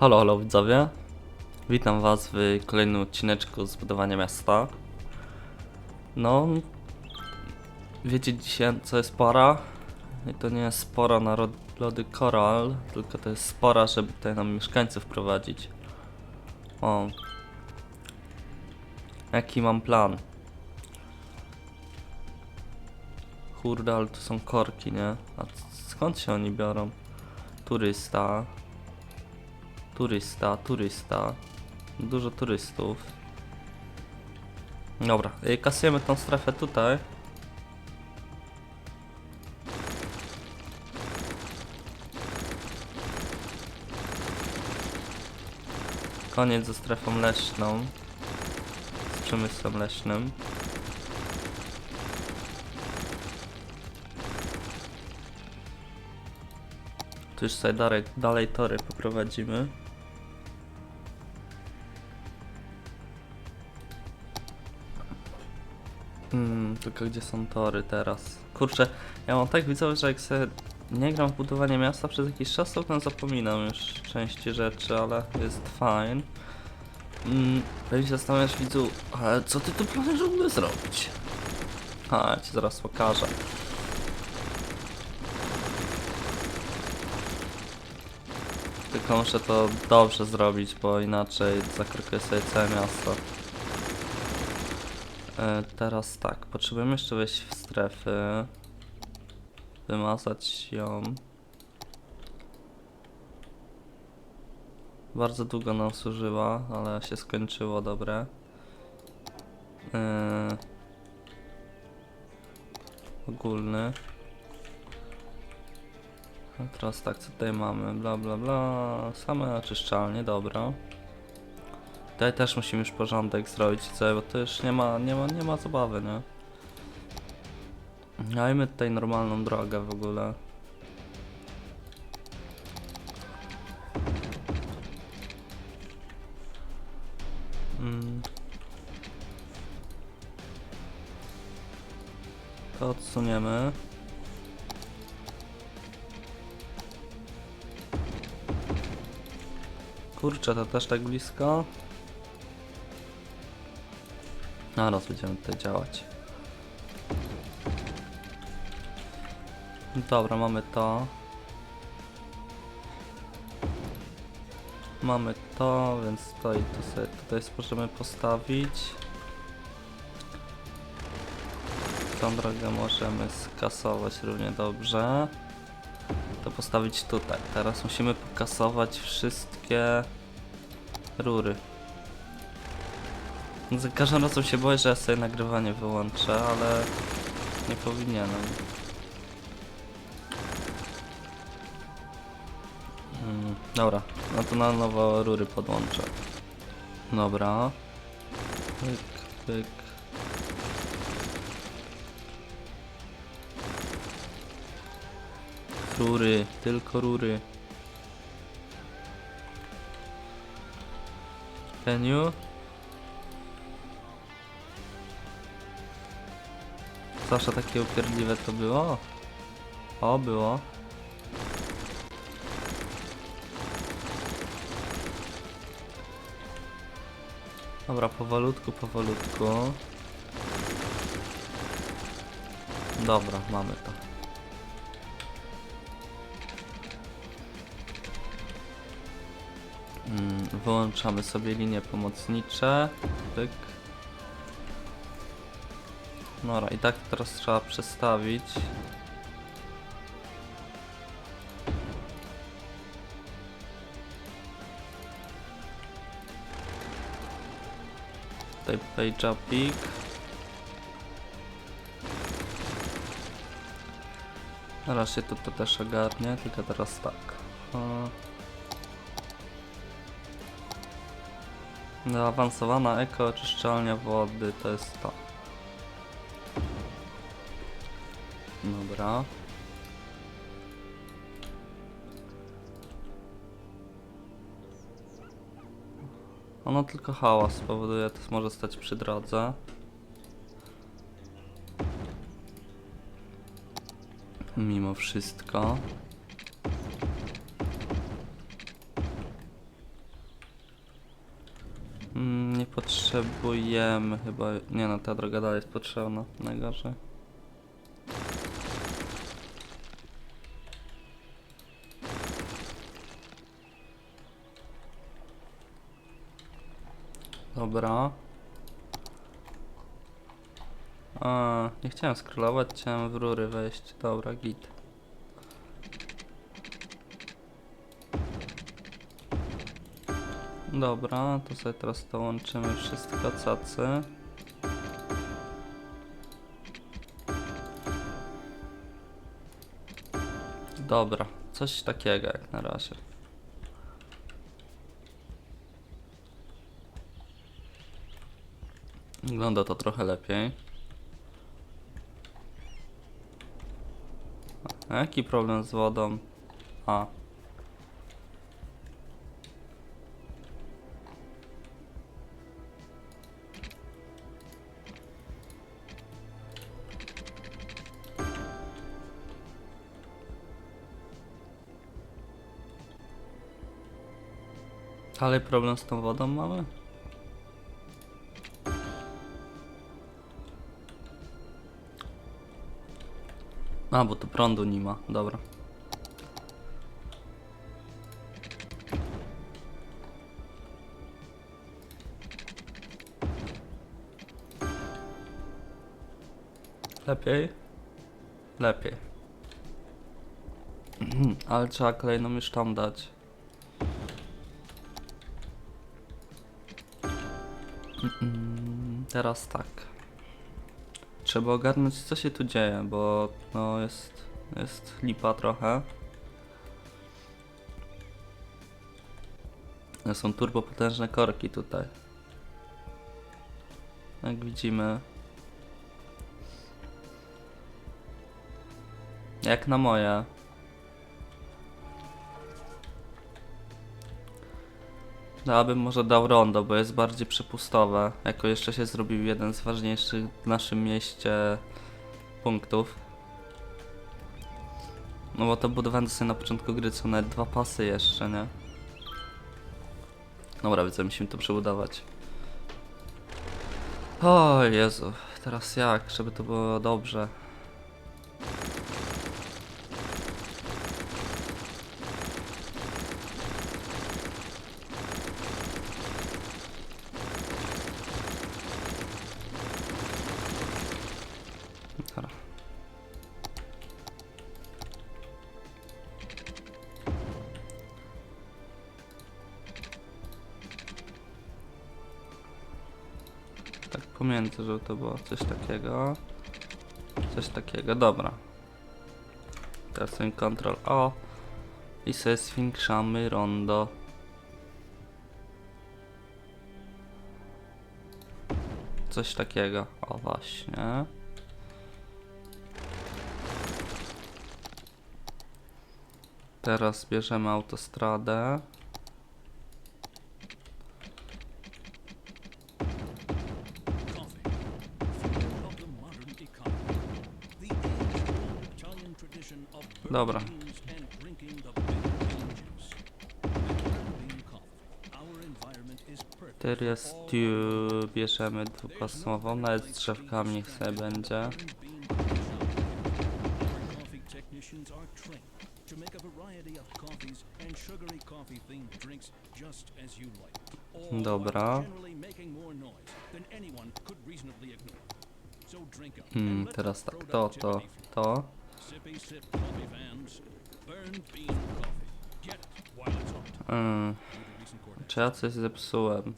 Halo, halo widzowie. Witam was w kolejnym odcineczku z budowania miasta. No, wiecie dzisiaj co jest pora? I to nie jest spora na lody koral, tylko to jest spora, żeby tutaj nam mieszkańców prowadzić. O. Jaki mam plan? Kurde, ale tu są korki, nie? A skąd się oni biorą? Turysta. Turysta, turysta. Dużo turystów. Dobra, y, kasujemy tą strefę tutaj. Koniec ze strefą leśną. Z przemysłem leśnym. Tu już sobie dalej, dalej tory poprowadzimy. Tylko gdzie są tory teraz? Kurczę, ja mam tak widzę, że jak sobie nie gram w budowanie miasta przez jakiś czas, to potem zapominam już części rzeczy, ale jest fine. Hmm, pewnie się zastanawiasz widzu, ale co ty tu planujesz w ogóle zrobić? A, ja ci zaraz pokażę. Tylko muszę to dobrze zrobić, bo inaczej zakrokuję sobie całe miasto. E, teraz tak, potrzebujemy jeszcze wejść w strefy. Wymazać ją. Bardzo długo nam służyła, ale się skończyło, dobre. E, ogólny. A teraz tak, co tutaj mamy? Bla bla bla. Same oczyszczalnie, dobra. Tutaj też musimy już porządek zrobić, co, bo to już nie ma, nie ma, nie ma zabawy, nie? Dajmy tutaj normalną drogę w ogóle. Mm. To odsuniemy. Kurczę, to też tak blisko. Zaraz będziemy tutaj działać. Dobra, mamy to. Mamy to, więc to i to sobie tutaj możemy postawić. Tą drogę możemy skasować równie dobrze. To postawić tutaj. Teraz musimy pokasować wszystkie rury. Za każdym razem się boję, że ja sobie nagrywanie wyłączę, ale nie powinienem. Mm, dobra, no to na nowo rury podłączę. Dobra. Pyk, pyk. Rury, tylko rury. Can you? Zawsze takie upierdliwe to było? O, było. Dobra, powolutku, powolutku. Dobra, mamy to. Mm, Wyłączamy sobie linie pomocnicze. Pyk. Dobra, i tak teraz trzeba przestawić. Tutaj page upik. Teraz się to, to też ogarnie, tylko teraz tak. Zaawansowana ekooczyszczalnia wody to jest to. Dobra. Ono tylko hałas spowoduje, to może stać przy drodze. Mimo wszystko. potrzebujemy chyba... Nie no, ta droga dalej jest potrzebna. Najgorzej. Dobra. A, nie chciałem scrollować, chciałem w rury wejść. Dobra, git. Dobra, to sobie teraz to łączymy wszystko cacy. Dobra, coś takiego jak na razie. Wygląda to trochę lepiej. A jaki problem z wodą? A. Ale problem z tą wodą mamy? A, bo tu prądu nie ma, dobra. Lepiej? Lepiej. Ale trzeba kolejną już tam dać. Mm, Teraz tak. Trzeba ogarnąć co się tu dzieje, bo no jest, jest lipa trochę. Są turbopotężne korki tutaj. Jak widzimy. Jak na moje. Ja bym może dał rondo, bo jest bardziej przepustowe. Jako jeszcze się zrobił jeden z ważniejszych w naszym mieście punktów. No bo to budowałem sobie na początku gry, są nawet dwa pasy jeszcze, nie? Dobra, widzę, musimy to przebudować. O Jezu, teraz jak, żeby to było dobrze. Pomiędzy, żeby to było coś takiego. Coś takiego, dobra. Teraz sobie Ctrl O i sobie zwiększamy rondo. Coś takiego, o właśnie. Teraz bierzemy autostradę. For all stew bierzemy dwupasmową, nawet z drzewkami niech sobie będzie. coffee coffee to make a variety of coffees and sugary coffee-themed drinks just as you like. Dobra. Hmm, teraz tak, to, to, to. Mm, court czy ja coś zepsułem?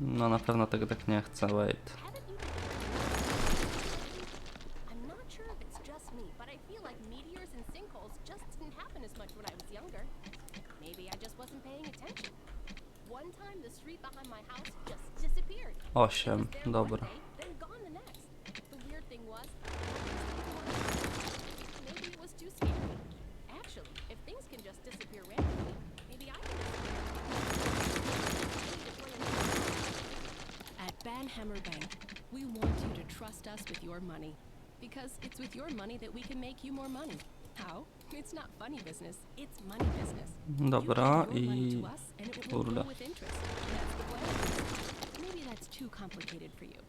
No na pewno tego tak nie chcę, wait. Osiem, dobra. Actually, can just disappear randomly, maybe I can disappear. At Banhammer Bank, we want you to trust us with your money. Because it's with your money that we can make you more money. How? It's not funny business, it's money business. Dobra, i... to us and it will kurde. grow with interest. That's the plan. Maybe that's too complicated for you.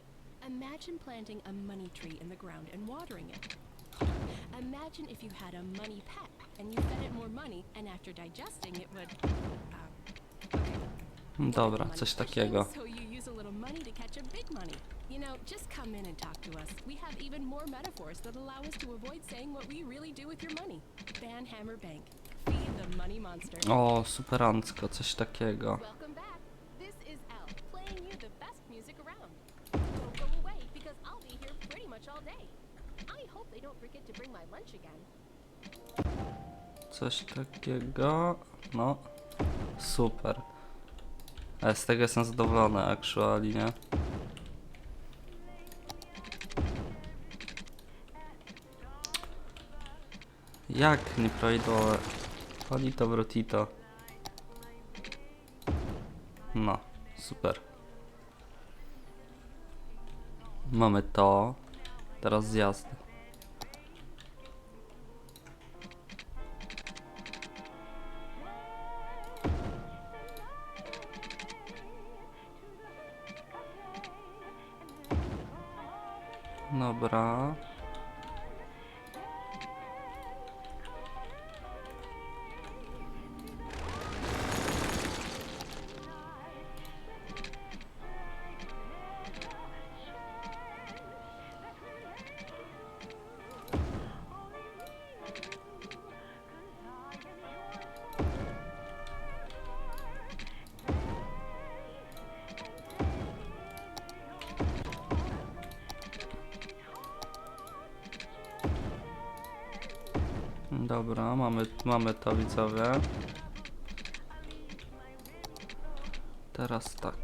Imagine planting a money tree in the ground and watering it. Imagine if you had a money pet and you fed it more money, and after digesting, it would. Um, okay. Dobra, coś takiego. So you use a little money to catch a big money. You know, just come in and talk to us. We have even more metaphors that allow us to avoid saying what we really do with your money. Banhammer Bank. Feed the money monster. O, superancko, coś takiego. Welcome back. This is playing you the best music around. Don't go away because I'll be here pretty much all day. Coś takiego. No. Super. Ale z tego jestem zadowolony, actually, nie? Jak nie prawidłowe? Polito brutito. No, super. Mamy to. Teraz zjazdy. Dobra, mamy, mamy to widzowie. Teraz tak.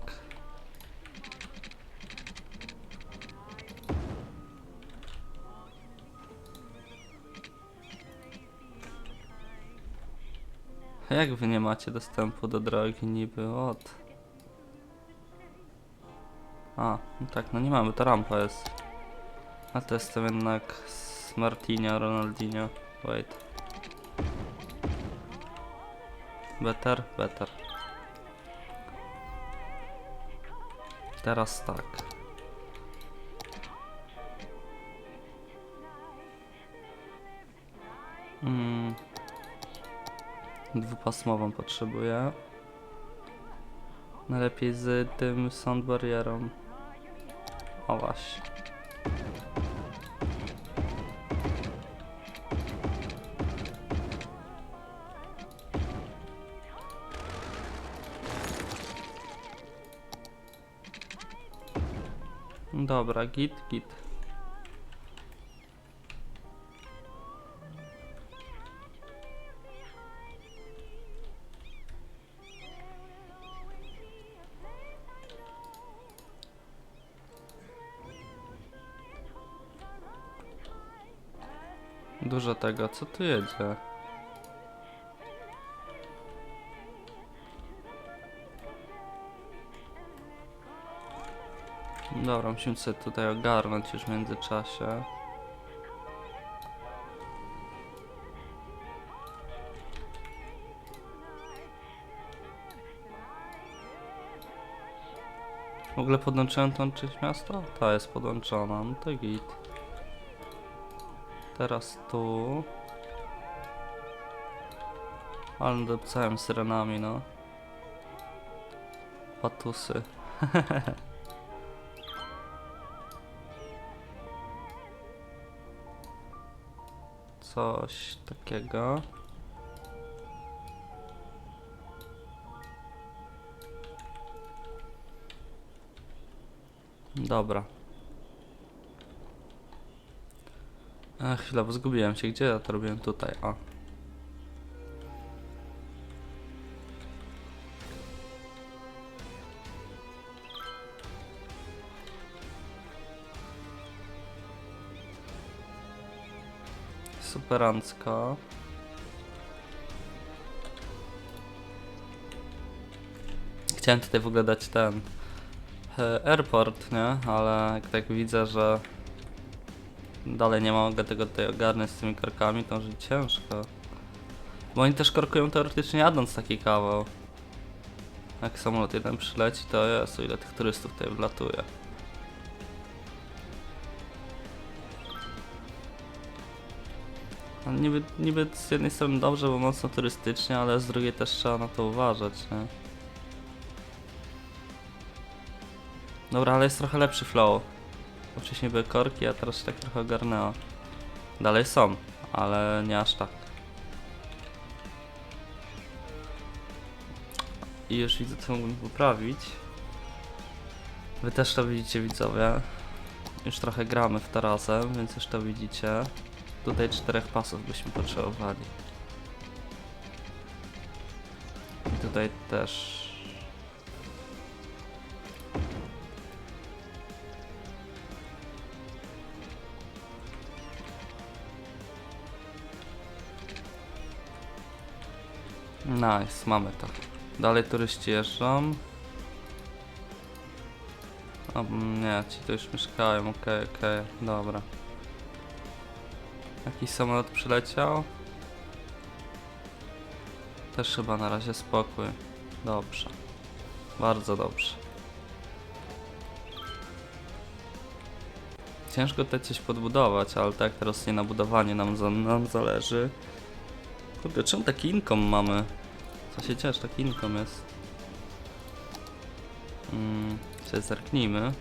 Jak wy nie macie dostępu do drogi niby od? A, no tak, no nie mamy, to rampa jest. A to jestem jednak z Martinia, Ronaldinho. Wait. Better, better. Teraz tak. Mm. Dwupasmową potrzebuję. Najlepiej z tym sound barrierą. O właśnie. Dobra, git, git. Dużo tego, co tu jedzie? Dobra, musimy sobie tutaj ogarnąć już w międzyczasie. W ogóle podłączyłem tą część miasta? Ta jest podłączona, no to git. Teraz tu. Ale dopcałem syrenami, no. Patusy. Coś takiego. Dobra. Chwila, bo zgubiłem się. Gdzie ja to robiłem? Tutaj, a. Superancko. Chciałem tutaj w ogóle dać ten e, airport, nie? Ale jak tak widzę, że dalej nie mogę tego tutaj ogarnąć z tymi korkami, to że ciężko. Bo oni też korkują teoretycznie jadąc taki kawał. Jak samolot jeden przyleci, to jest, o ile tych turystów tutaj wlatuje. Niby, niby z jednej strony dobrze, bo mocno turystycznie, ale z drugiej też trzeba na to uważać, nie? Dobra, ale jest trochę lepszy flow. Bo Wcześniej były korki, a teraz się tak trochę ogarnęło. Dalej są, ale nie aż tak. I już widzę, co mógłbym poprawić. Wy też to widzicie, widzowie. Już trochę gramy w to razem, więc już to widzicie. Tutaj czterech pasów byśmy potrzebowali. I tutaj też. Nice, mamy to. Dalej turyści jeżdżą. O, nie, ci tu już mieszkają, okej, okej, dobra. Jakiś samolot przyleciał? Też chyba na razie spokój. Dobrze. Bardzo dobrze. Ciężko tutaj coś podbudować, ale tak teraz nie na budowanie nam, za, nam zależy. Kurde, czemu taki income mamy? Co się cieszy, taki income jest. Mm, sobie zerknijmy.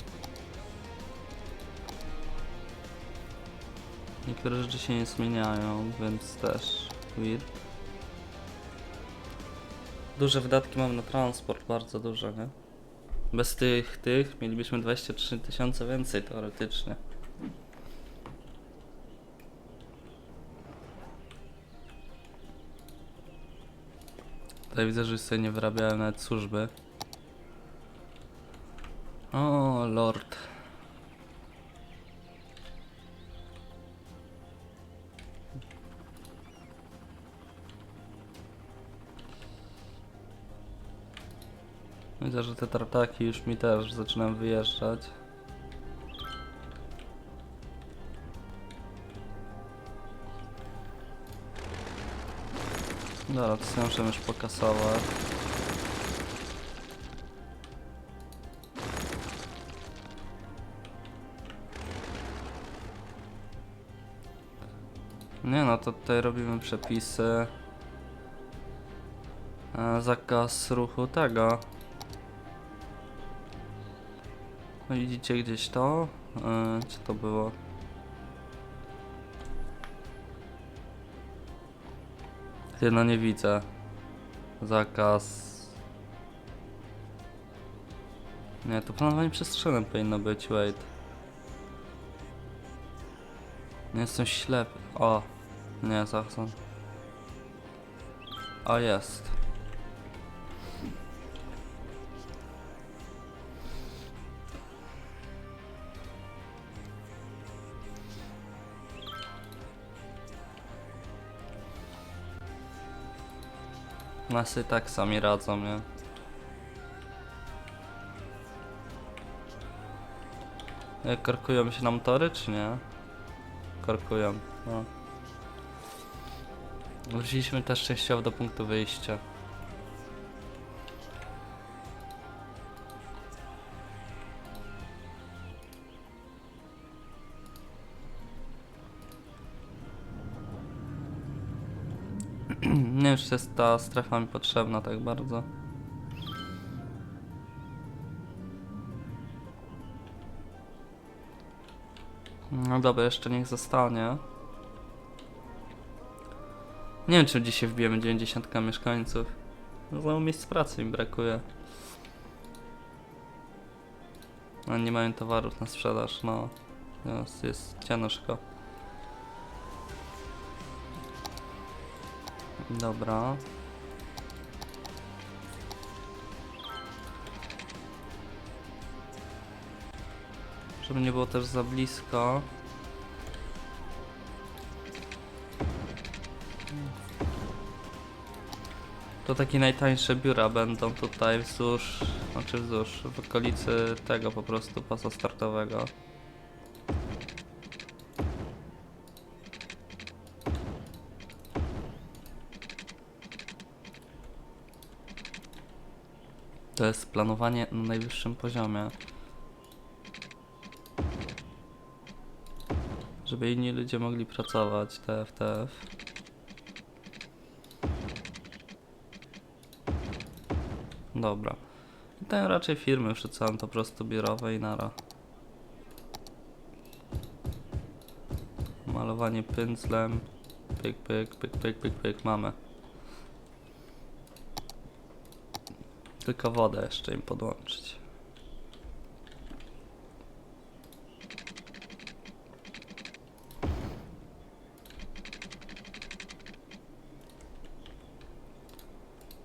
Niektóre rzeczy się nie zmieniają, więc też weird. Duże wydatki mam na transport, bardzo duże, nie? Bez tych, tych mielibyśmy 23 tysiące więcej teoretycznie. Tutaj widzę, że sobie nie wyrabiałem nawet służby. O, lord. Widzę, że te tartaki już mi też zaczynam wyjeżdżać. Dobra, to sobie już pokasować. Nie no, to tutaj robimy przepisy. E, zakaz ruchu tego. No widzicie gdzieś to? E, co to było? Ty no nie widzę. Zakaz. Nie, to planowanie przestrzennym powinno być, wait. Nie jestem ślepy. O, nie, zachcę. O, jest. Nasy tak sami radzą, nie? Korkują się nam tory, czy nie? Korkują, no. Wróciliśmy też częściowo do punktu wyjścia. Czy jest ta strefa mi potrzebna tak bardzo. No dobra, jeszcze niech zostanie. Nie wiem, czy dzisiaj wbijemy 90 mieszkańców. No, znowu miejsc pracy mi brakuje. A nie mają towarów na sprzedaż, no. Jest, jest ciężko. Dobra. Żeby nie było też za blisko. To takie najtańsze biura będą tutaj wzdłuż, znaczy wzdłuż, w okolicy tego po prostu pasa startowego. To jest planowanie na najwyższym poziomie. Żeby inni ludzie mogli pracować, TFTF. Dobra. I tam raczej firmy wrzucałem po prostu biurowe i nara. Malowanie pędzlem. Pyk, pyk, pyk, pyk, pyk, pyk, mamy. Tylko wodę jeszcze im podłączyć.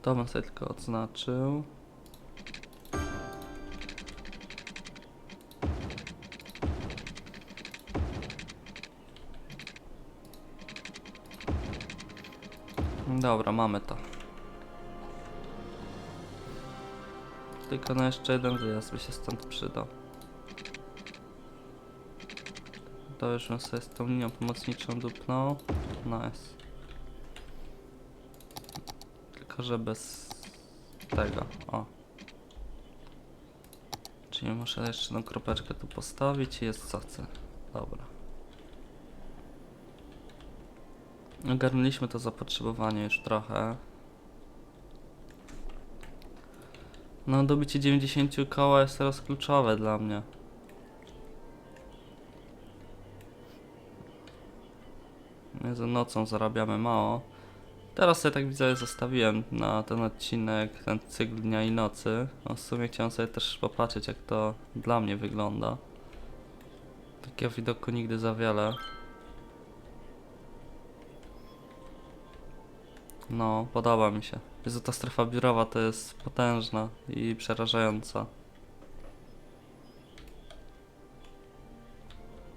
To bym sobie tylko odznaczył. Dobra, mamy to. Tylko na jeszcze jeden wyjazd by się stąd przydał. To już bym sobie z tą linią pomocniczą dupnął. Nice. Tylko, że bez tego. O. Czyli muszę jeszcze jedną kropeczkę tu postawić i jest cacy. Dobra. Ogarnęliśmy to zapotrzebowanie już trochę. No, dobycie 90 koła jest teraz kluczowe dla mnie. My za nocą zarabiamy mało. Teraz sobie tak widzę, zostawiłem na ten odcinek, ten cykl dnia i nocy. No w sumie chciałem sobie też popatrzeć, jak to dla mnie wygląda. Takiego widoku nigdy za wiele. No, podoba mi się. Jezu, ta strefa biurowa to jest potężna i przerażająca.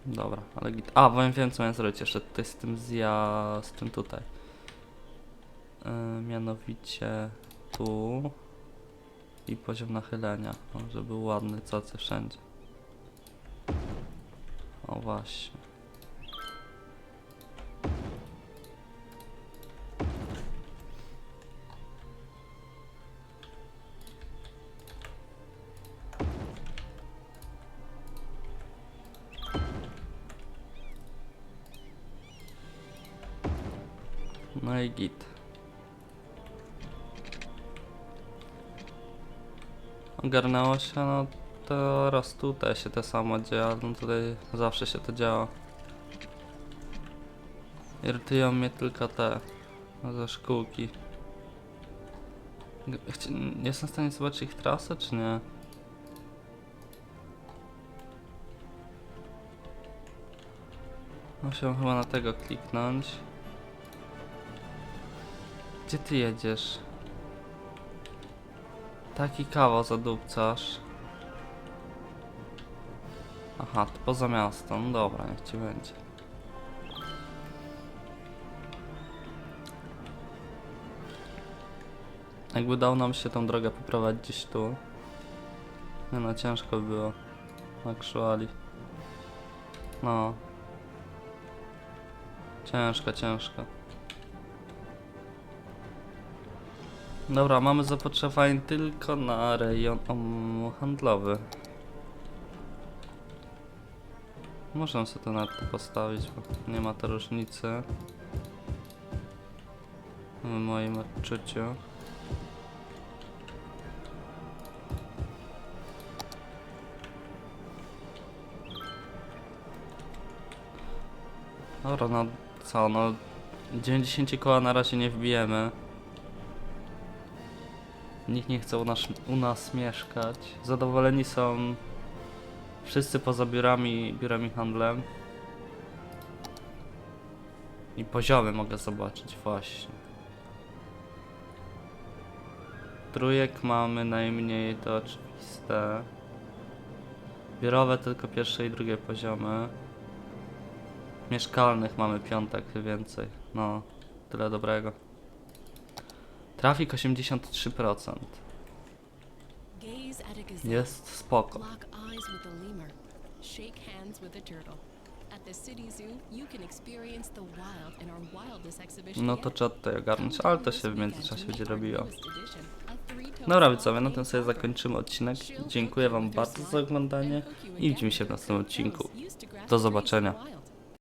Dobra, ale git. A, wiem, wiem co miałem zrobić jeszcze tutaj z tym zja... z tym tutaj. Yy, mianowicie tu i poziom nachylenia, żeby był ładny cacy wszędzie. O właśnie. I git. Ogarnęło się, no teraz tutaj się to samo dzieje, no tutaj zawsze się to działa. Irytują mnie tylko te ze szkółki. Chci- jestem w stanie zobaczyć ich trasę, czy nie? Musiałem chyba na tego kliknąć. Gdzie ty jedziesz? Taki kawał zadupcasz. Aha, to poza miasto. No dobra, niech ci będzie. Jakby dał nam się tą drogę poprowadzić gdzieś tu. Nie no, ciężko było. Actually. No. Ciężko, ciężko. Dobra, mamy zapotrzebowanie tylko na rejon handlowy. Możemy sobie to nawet tu postawić, bo nie ma to różnicy. W moim odczuciu. Dobra, no co, no 90 koła na razie nie wbijemy. Nikt nie chce u nas, u nas mieszkać. Zadowoleni są wszyscy poza biurami, biurami handlem. I poziomy mogę zobaczyć właśnie. Trójek mamy najmniej, to oczywiste. Biurowe tylko pierwsze i drugie poziomy. Mieszkalnych mamy piątek więcej. No, tyle dobrego. Trafik 83%. Gaze at a gazelle. Jest spoko. Lock eyes with a lemur. Shake hands with a turtle. At the city zoo, you can experience the wild in our wildest exhibition No to trzeba tutaj ogarnąć, ale to się w międzyczasie będzie robiło. Newest edition, a 3D Dobra widzowie, na tym sobie zakończymy odcinek. Dziękuję wam bardzo za oglądanie i widzimy się w następnym odcinku. Do zobaczenia.